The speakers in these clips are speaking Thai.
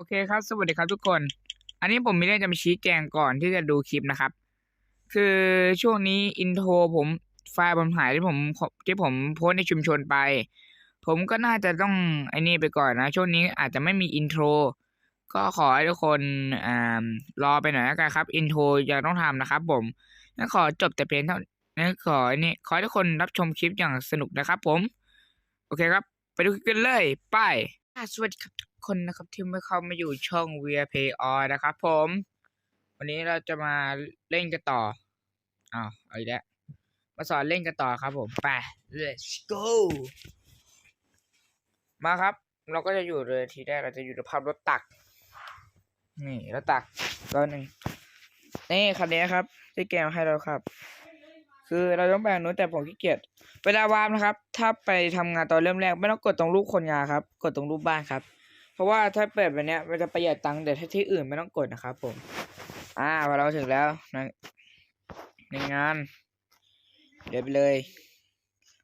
โอเคครับ สวัสดีครับทุกคน อันนี้ผมมีเรื่องจะมาชี้แจงก่อนที่จะดูคลิปนะครับ คือช่วงนี้อินโทรผมไฟล์ผมหายที่ผมที่ผมโพสในชุมชนไป ผมก็น่าจะต้องไอ้นี่ไปก่อนนะ ช่วงนี้อาจจะไม่มีอินโทร ก็ขอให้ทุกคนอ่ารอไปหน่อยแล้วกันครับ อินโทรยังต้องทำนะครับผมงั้นขอจบแต่เพียงเท่านี้ขอไอ้นี่ขอให้ทุกคนรับชมคลิปอย่างสนุกนะครับผม โอเคครับ ไปดูคลิปกันเลย ไปสวัสดีครับทุก คนนะครับที่ไม่เข้ามาอยู่ช่อง v i p o นะครับผม วันนี้เราจะมาเล่นกันต่ออ้าวเอาอีกแล้วมาสอนเล่นกันต่อครับผมไป let's go มาครับ เราก็จะอยู่เลยทีแรกเราจะอยู่ในภาพรถตัก นี่รถตักตัวหนึ่งนี่คันนี้ครับ ที่แกมให้เราครับ คือเราต้องแบ่งนู้นแต่ผมขี้เกียจเวลาวาร์ปนะครับ ถ้าไปทำงานตอนเริ่มแรก ไม่ต้องกดตรงรูปคนงานครับ กดตรงรูปบ้านครับ ราะว่าถ้าเปิดแบบเนี้ยมันจะประหยัดตังค์แต่ถ้าที่อื่นไม่ต้องกดนะครับผม อ่าพอเราถึงแล้วนะในงานเดี๋ยวไปเลย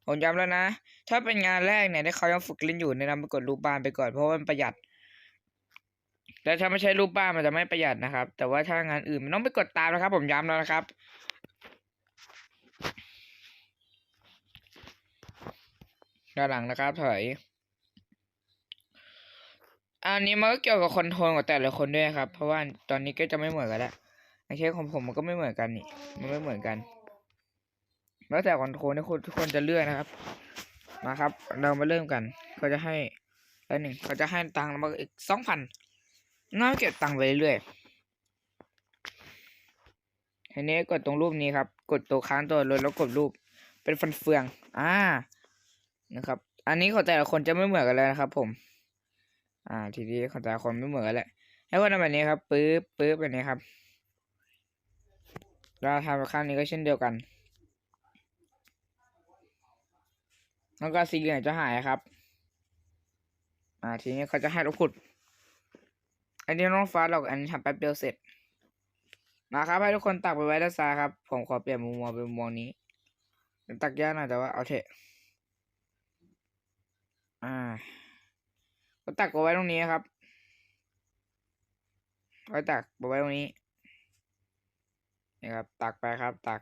ผมย้ำแล้วนะ ถ้าเป็นงานแรกเนี่ยที่เขายังฝึกเล่นอยู่แนะนำไปกดรูปบ้านไปก่อนเพราะมันประหยัดแต่ถ้าไม่ใช่รูปบ้านมันจะไม่ประหยัดนะครับ แต่ว่าถ้างานอื่นมันต้องไปกดตามนะครับ ผมย้ำแล้วนะครับด้านหลังนะครับถอย อันนี้มันก็เกี่ยวกับคอนโทรลของแต่ละคนด้วยครับ เพราะว่าตอนนี้ก็จะไม่เหมือนกันแล้วในเคสของผมมันก็ไม่เหมือนกันนี่ มันไม่เหมือนกัน แล้วแต่คอนโทรลที่คุณทุกคนจะเลือกนะครับ มาครับ เรามาเริ่มกัน เขาจะให้แล้วหนึ่งเขาจะให้ตังค์มาอีกสองพันน่าเก็บตังค์ไปเรื่อยๆทีนี้กดตรงรูปนี้ครับ กดตัวค้างตัวรถแล้วกดรูป เป็นฟันเฟือง อ่า นะครับ อันนี้ของแต่ละคนจะไม่เหมือนกันเลยนะครับ ผม อ่า ทีนี้ของแต่คนไม่เหมือนแหละให้คนทำแบบนี้ครับปึ๊บปึ๊บแบบนี้ครับ เราทำข้างนี้ก็เช่นเดียวกัน แล้วก็สีเหลืองจะหายครับ อ่า ทีนี้เขาจะให้เราขุด อันนี้น้องฟ้าเราอันนี้ทำแป๊บเดียวเสร็จ มาครับให้ทุกคนตักไปไว้ด้านซ้ายครับ ผมขอเปลี่ยนมุมมองเป็นมุมมองนี้ ตักยากหน่อยแต่ว่าเอาเถอะ อ่า ก็ตักเอาไว้ตรงนี้ครับไว้ตักเอาไว้ตรงนี้นี่ครับ ตักไปครับ ตัก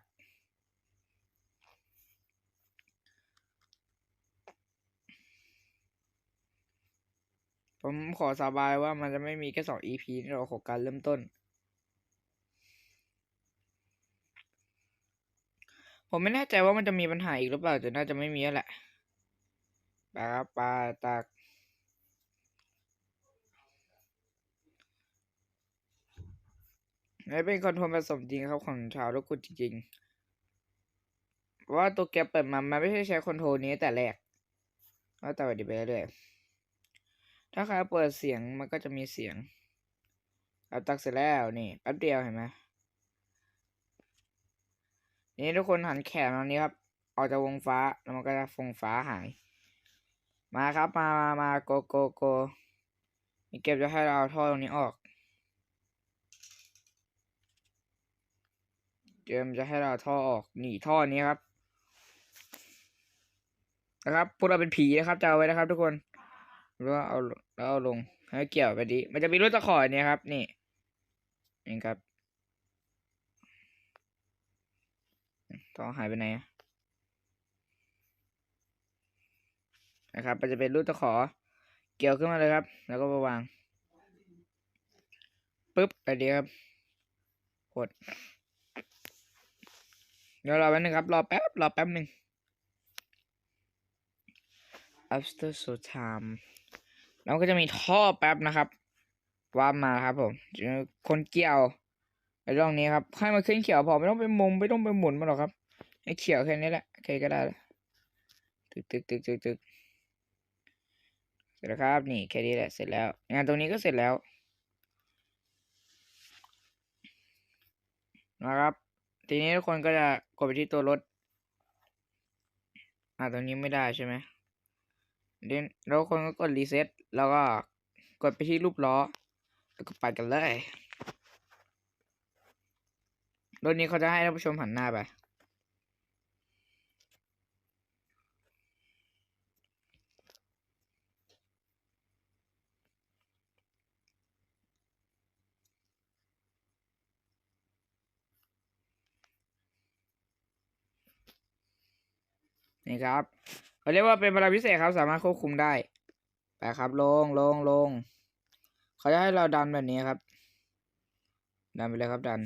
ผมขอสาบายว่ามันจะไม่มีแค่สอง EP ในเราของการเริ่มต้น ผมไม่แน่ใจว่ามันจะมีปัญหาอีกหรือเปล่าแต่น่าจะไม่มีแล้วแหละไปครับไปตัก นี่เป็นคอนโทรลผสมจริงครับของชาวลูกกุดจริงๆเพราะว่าตัวแกเปิดมา มันไม่ใช่ใช้คอนโทรลนี้แต่แรกก็ต่อไปเรื่อยถ้าใครเปิดเสียงมันก็จะมีเสียงเอาตักเสร็จแล้วนี่แป๊บเดียวเห็นไหมนี่ทุกคนหันแขนตรงนี้ครับออกจากวงฟ้าแล้วมันก็จะฟงฟ้าหาย มาครับมามามาโกโกโกนี่เก็บจะให้เราเอาท่อตรงนี้ออก เกมจะให้เราท่อออกนี่ท่อนี้ครับ นะครับพวกเราเป็นผีนะครับจะเอาไว้นะครับ ทุกคนแล้วเอาแล้วเอาลงให้เกี่ยวไปดี มันจะมีรถตะขอเนี่ยครับ นี่นี่ครับท่อหายไปไหนนะครับ มันจะเป็นรูปตะขอ เกี่ยวขึ้นมาเลยครับ แล้วก็มาวางปึ๊บไปดีครับกด เดี๋ยวรอแป๊บนึงครับ รอแป๊บ รอแป๊บหนึ่ง after so time แล้วก็จะมีท่อแป๊บนะครับว่ามาครับผมคนเกี่ยวไอ้ร่องนี้ครับให้มันขึ้นเขียวพอไม่ต้องไปมุมไม่ต้องไปหมุนมันหรอกครับให้เขียวแค่นี้แหละโอเคก็ได้ล้วตึกตึกตึกตึกตึกเสร็จแล้วครับ นี่แค่นี้แหละเสร็จแล้ว งานตรงนี้ก็เสร็จแล้วนะครับ ทีนี้ทุกคนก็จะกดไปที่ตัวรถ อ่าตรงนี้ไม่ได้ใช่ไหมเดนแล้วคนก็กดรีเซ็ตแล้วก็กดไปที่รูปล้อ แล้วก็ไปกันเลยรถนี้เขาจะให้ท่านผู้ชมหันหน้าไป นี่ครับเขาเรียกว่าเป็นพลังพิเศษครับ สามารถควบคุมได้ไปครับ ลงลงลงเขาจะให้เราดันแบบนี้ครับ ดันไปเลยครับดัน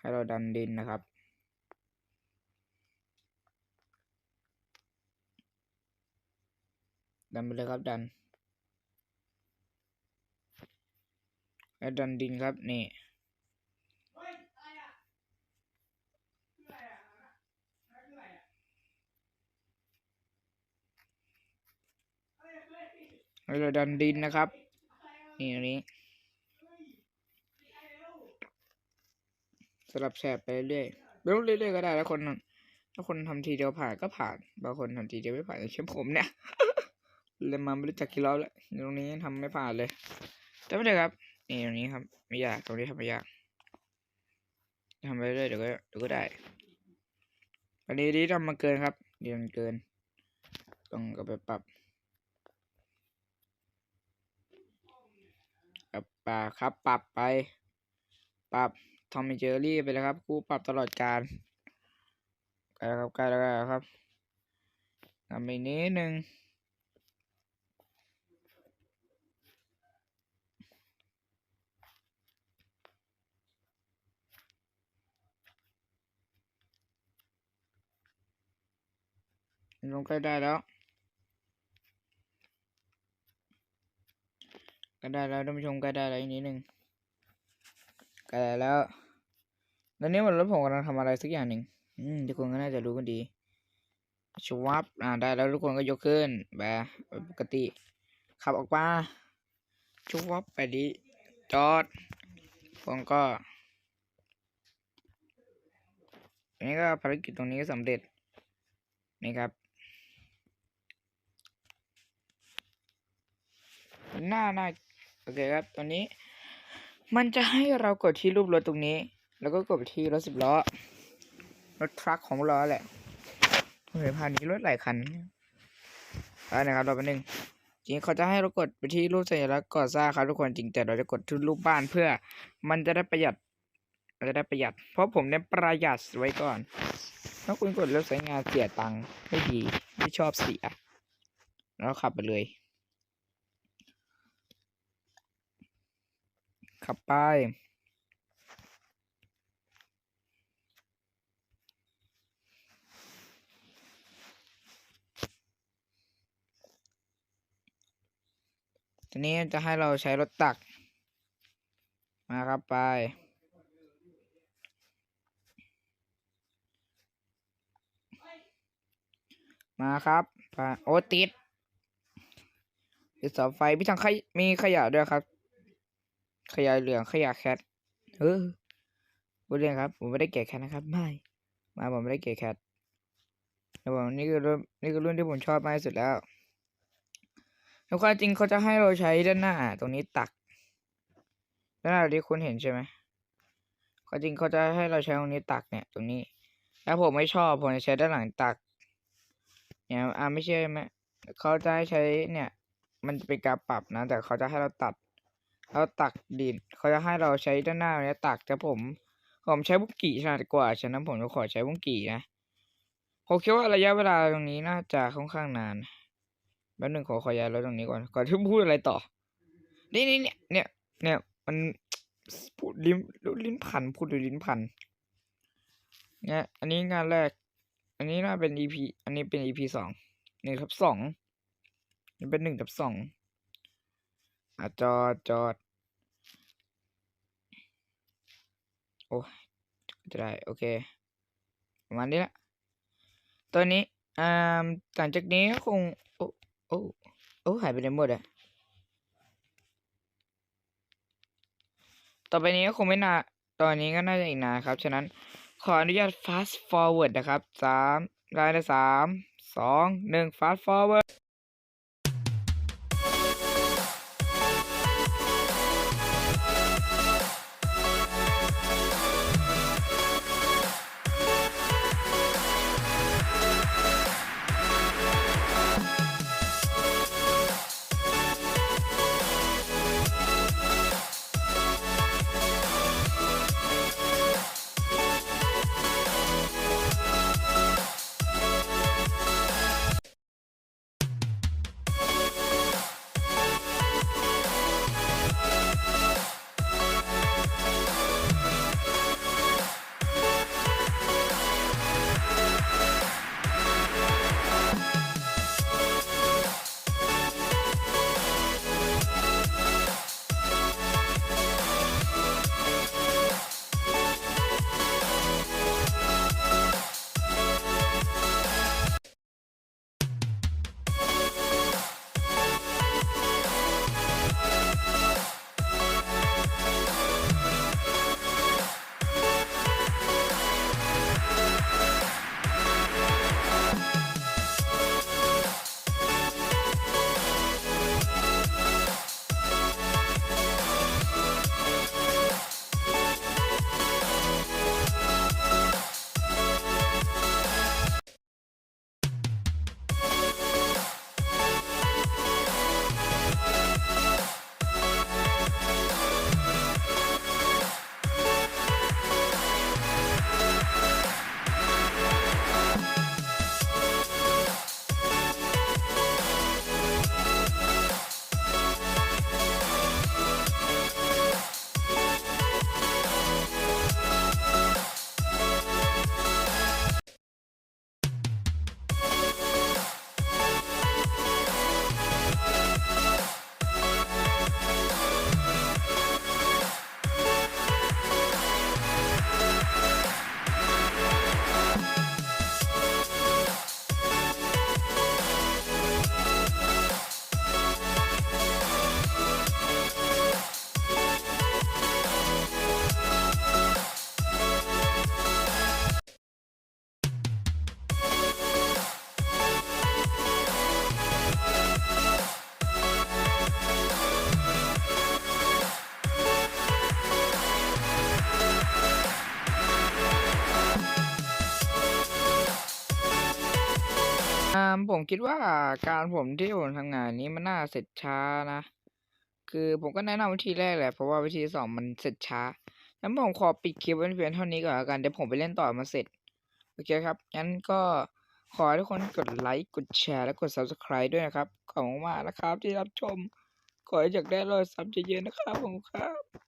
ให้เราดันดินนะครับดันไปเลยครับดันแล้วดันดินครับนี่ เราดันดินนะครับ นี่อันนี้สลับแฉบไปเรื่อยไม่ต้องเรื่อยๆก็ได้แล้วคนถ้าคนทำทีเดียวผ่านก็ผ่าน บางคนทำทีเดียวไม่ผ่านอย่างเช่นผมเนี่ยเลยมาไม่รู้จักกี่รอบแล้วตรงนี้ทำไม่ผ่านเลยแต่ไม่ได้ครับนี่ตรงนี้ครับ ไม่ยากตรงนี้ทำไม่ยากทำไปเรื่อยเดี๋ยวก็เดี๋ยวก็ได้อันนี้ที่ทำมาเกินครับเดียวมันเกิน ต้องก็ไปปรับ ปรับปรับครับ ปรับไป ปรับทอมมี่เจอรี่ไปเลยครับกูปรับตลอดการใกล้แล้วครับใกล้แล้วครับทำไปนิดนึงลงใกล้ได้แล้ว ก็ได้แล้วท่านผู้ชมก็ได้แล้วอีกนิดนึงก็ได้แล้ว ตอนนี้มันรถผมกำลังทำอะไรสักอย่างหนึ่งอืมทุกคนก็น่าจะรู้กันดีชวับอ่าได้แล้วทุกคนก็ยกขึ้นแบบปกติขับออกมาชวับไปดีจอดผมก็อันนี้ก็ภารกิจตรงนี้ก็สำเร็จนี่ครับหน้าหน้า โอเคครับตอนนี้ มันจะให้เรากดที่รูปรถตรงนี้ แล้วก็กดไปที่รถสิบล้อ รถทรัคของเราแหละโอเคพานี้รถหลายคันได้นะครับรอแป๊บนึงจริงเขาจะให้เรากดไปที่รูปสัญลักษณ์ก่อสร้างครับทุกคนจริงแต่เราจะกดที่รูปบ้านเพื่อ มันจะได้ประหยัดเราจะได้ประหยัด เพราะผมเนี่ยประหยัดไว้ก่อน ถ้าคุณกดเลือกใช้งานเสียตังค์ไม่ดี ไม่ชอบเสีย แล้วขับไปเลย ขับไป ทีนี้จะให้เราใช้รถตัก มาครับไปมาครับไปโอ้ติดติดเสาไฟพี่ทางขยมีขยะด้วยครับ ขยะเหลืองขยะแคทเออพูดเล่นครับ ผมไม่ได้เกลียดแคทนะครับ ไม่ มาผมไม่ได้เกลียดแคทแต่ผมนี่คือรุ่นนี่คือรุ่นที่ผมชอบมากที่สุดแล้วแล้วความจริงเขาจะให้เราใช้ด้านหน้า ตรงนี้ตักด้านหน้าที่คุณเห็นใช่ไหมความจริงเขาจะให้เราใช้ตรงนี้ตักเนี่ย ตรงนี้ แล้วผมไม่ชอบผมจะใช้ด้านหลังตัก เนี่ยอ่าไม่เชื่อไหมเขาจะให้ใช้เนี่ย มันจะเป็นการปรับนะ แต่เขาจะให้เราตัด แล้วตักดินเขาจะให้เราใช้ด้านหน้าเนี้ยตักแต่ผมผมใช้บุกกี้ถนัดกว่าฉะนั้นผมจะขอใช้บุกกี้นะผมคิดว่าระยะเวลาตรงนี้น่าจะค่อนข้างนานแป๊บนึงขอขอย้ายรถตรงนี้ก่อนก่อนที่พูดอะไรต่อ นี่นี่เนี่ยเนี่ยเนี่ยมันพูดลิ้นลิ้นพันพูดด้วยลิ้นพันเนี่ยอันนี้งานแรก อันนี้น่าเป็น EP อันนี้เป็น EP สองหนึ่งทับสองนี่เป็นหนึ่งทับสอง อะจอดจอด โอ้จะได้ โอเค ประมาณนี้ละตอนนี้อ่าหลังจากนี้คง โอ้โอ้โอ้หายไปไหนหมดอะต่อไปนี้ก็คงไม่นาน ตอนนี้ก็น่าจะอีกนานครับ ฉะนั้นขออนุญาต fast forward นะครับสามได้นะสาม สอง หนึ่ง fast forward อ่าผมคิดว่าการผมที่ผมทำงานนี้มันน่าเสร็จช้านะ คือผมก็แนะนำวิธีแรกแหละเพราะว่าวิธีสองมันเสร็จช้างั้นผมขอปิดคลิปไว้เพียงเท่านี้ก่อนล้วกันเดี๋ยวผมไปเล่นต่อมาเสร็จโอเคครับงั้นก็ขอให้ทุกคนกดไลค์กดแชร์และกด subscribe ด้วยนะครับขอบคุณมากนะครับที่รับชมขอให้อยากได้รอยซับเยอะๆนะครับผมครับ